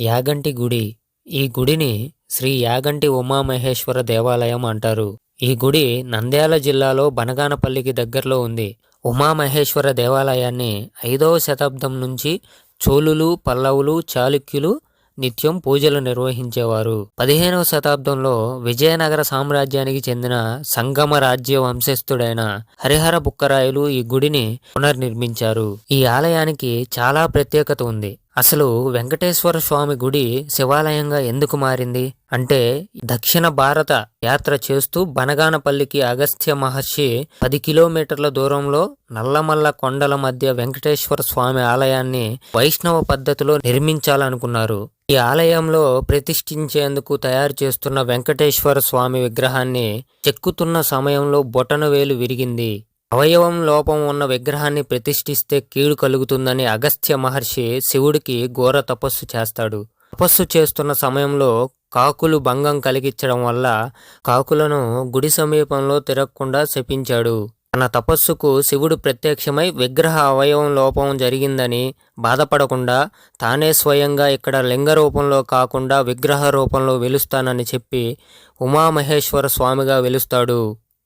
యాగంటి గుడి. ఈ గుడిని శ్రీ యాగంటి ఉమామహేశ్వర దేవాలయం అంటారు. ఈ గుడి నంద్యాల జిల్లాలో బనగానపల్లికి దగ్గరలో ఉంది. ఉమామహేశ్వర దేవాలయాన్ని ఐదవ శతాబ్దం నుంచి చోళులు పల్లవులు చాళుక్యులు నిత్యం పూజలు నిర్వహించేవారు. పదిహేనవ శతాబ్దంలో విజయనగర సామ్రాజ్యానికి చెందిన సంగమ రాజ్య వంశస్థుడైన హరిహర బుక్కరాయలు ఈ గుడిని పునర్నిర్మించారు. ఈ ఆలయానికి చాలా ప్రత్యేకత ఉంది. అసలు వెంకటేశ్వర స్వామి గుడి శివాలయంగా ఎందుకు మారింది? అంటే దక్షిణ భారత యాత్ర చేస్తూ బనగానపల్లికి అగస్త్య మహర్షి పది కిలోమీటర్ల దూరంలో నల్లమల్ల కొండల మధ్య వెంకటేశ్వర స్వామి ఆలయాన్ని వైష్ణవ పద్ధతిలో నిర్మించాలనుకున్నారు. ఈ ఆలయంలో ప్రతిష్ఠించేందుకు తయారు చేస్తున్న వెంకటేశ్వర స్వామి విగ్రహాన్ని చెక్కుతున్న సమయంలో బొటనవేలు విరిగింది. అవయవం లోపం ఉన్న విగ్రహాన్ని ప్రతిష్ఠిస్తే కీడు కలుగుతుందని అగస్త్య మహర్షి శివుడికి ఘోర తపస్సు చేస్తాడు. తపస్సు చేస్తున్న సమయంలో కాకులు భంగం కలిగించడం వల్ల కాకులను గుడి సమీపంలో తిరగకుండా శపించాడు. తన తపస్సుకు శివుడు ప్రత్యక్షమై విగ్రహ అవయవం లోపం జరిగిందని బాధపడకుండా తానే స్వయంగా ఇక్కడ లింగ రూపంలో కాకుండా విగ్రహ రూపంలో వెలుస్తానని చెప్పి ఉమామహేశ్వర స్వామిగా వెలుస్తాడు.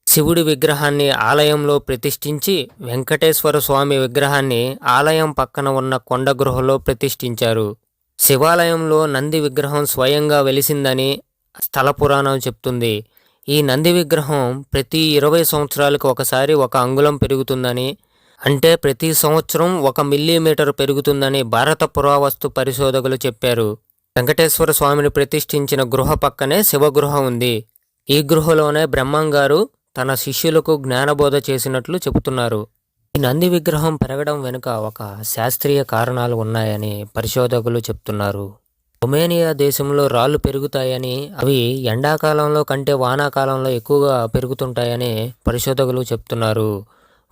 శివుడి విగ్రహాన్ని ఆలయంలో ప్రతిష్ఠించి వెంకటేశ్వర స్వామి విగ్రహాన్ని ఆలయం పక్కన ఉన్న కొండ గృహలో ప్రతిష్ఠించారు. శివాలయంలో నంది విగ్రహం స్వయంగా వెలిసిందని స్థల పురాణం చెప్తుంది. ఈ నంది విగ్రహం ప్రతి ఇరవై సంవత్సరాలకు ఒకసారి ఒక అంగుళం పెరుగుతుందని అంటే ప్రతి సంవత్సరం ఒక మిల్లీమీటర్ పెరుగుతుందని భారత పురావస్తు పరిశోధకులు చెప్పారు. వెంకటేశ్వర స్వామిని ప్రతిష్ఠించిన గృహ పక్కనే శివగృహ ఉంది. ఈ గృహలోనే బ్రహ్మంగారు తన శిష్యులకు జ్ఞానబోధ చేసినట్లు చెబుతున్నారు. ఈ నంది విగ్రహం పెరగడం వెనుక ఒక శాస్త్రీయ కారణాలు ఉన్నాయని పరిశోధకులు చెప్తున్నారు. రొమేనియా దేశంలో రాళ్ళు పెరుగుతాయని అవి ఎండాకాలంలో కంటే వానాకాలంలో ఎక్కువగా పెరుగుతుంటాయని పరిశోధకులు చెప్తున్నారు.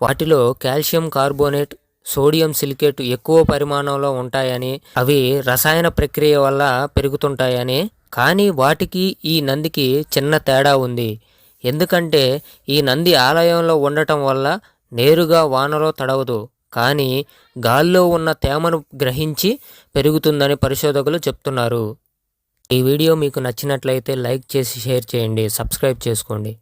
వాటిలో కాల్షియం కార్బోనేట్ సోడియం సిలికేట్ ఎక్కువ పరిమాణంలో ఉంటాయని అవి రసాయన ప్రక్రియ వల్ల పెరుగుతుంటాయని కానీ వాటికి ఈ నందికి చిన్న తేడా ఉంది. ఎందుకంటే ఈ నంది ఆలయంలో ఉండటం వల్ల నేరుగా వానలో తడవదు. కానీ గాల్లో ఉన్న తేమను గ్రహించి పెరుగుతుందని పరిశోధకులు చెప్తున్నారు. ఈ వీడియో మీకు నచ్చినట్లయితే లైక్ చేసి షేర్ చేయండి. సబ్స్క్రైబ్ చేసుకోండి.